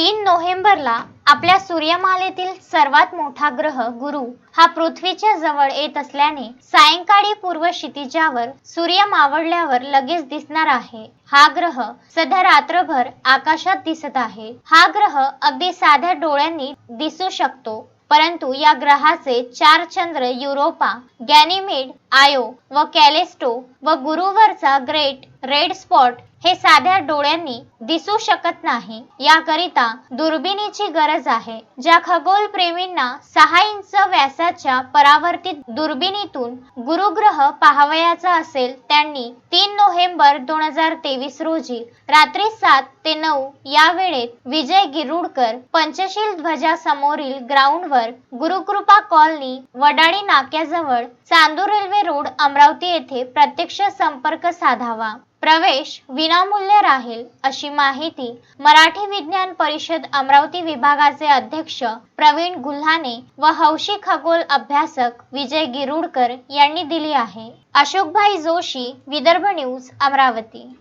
तीन नोव्हेंबरला आपल्या सूर्यमालेतील सर्वात मोठा ग्रह गुरु हा पृथ्वीच्या जवळ येत असल्याने सायंकाळी पूर्व क्षितिजावर सूर्य मावळल्यावर लगेच दिसणार आहे. हा ग्रह सध्या रात्रभर आकाशात दिसत आहे. हा ग्रह अगदी साध्या डोळ्यांनी दिसू शकतो परंतु या ग्रहाचे चार चंद्र युरोपा गॅनिमेड आयो व कॅलेस्टो व गुरुवरचा ग्रेट रेड स्पॉट हे साध्या डोळ्यांनी दिसू शकत नाही. याकरिता दुर्बिणीची गरज आहे ज्या खगोल प्रेमींना सहा इंच व्यासाच्या परावर्तित दुर्बिणीतून गुरुग्रह पाहावयाचा असेल त्यांनी तीन नोव्हेंबर दोन हजार तेवीस रोजी रात्री सात ते नऊ या वेळेत विजय गिरुडकर पंचशील ध्वजा समोरील ग्राउंडवर गुरुकृपा कॉलनी वडाळी नाक्याजवळ चांदूर रेल्वे रोड अमरावती येथे प्रत्यक्ष संपर्क साधावा. प्रवेश विनामूल्य राहील अशी माहिती मराठी विज्ञान परिषद अमरावती विभागाचे अध्यक्ष प्रवीण गुल्हाने व हौशी खगोल अभ्यासक विजय गिरुडकर यांनी दिली आहे. अशोकभाई जोशी विदर्भ न्यूज अमरावती.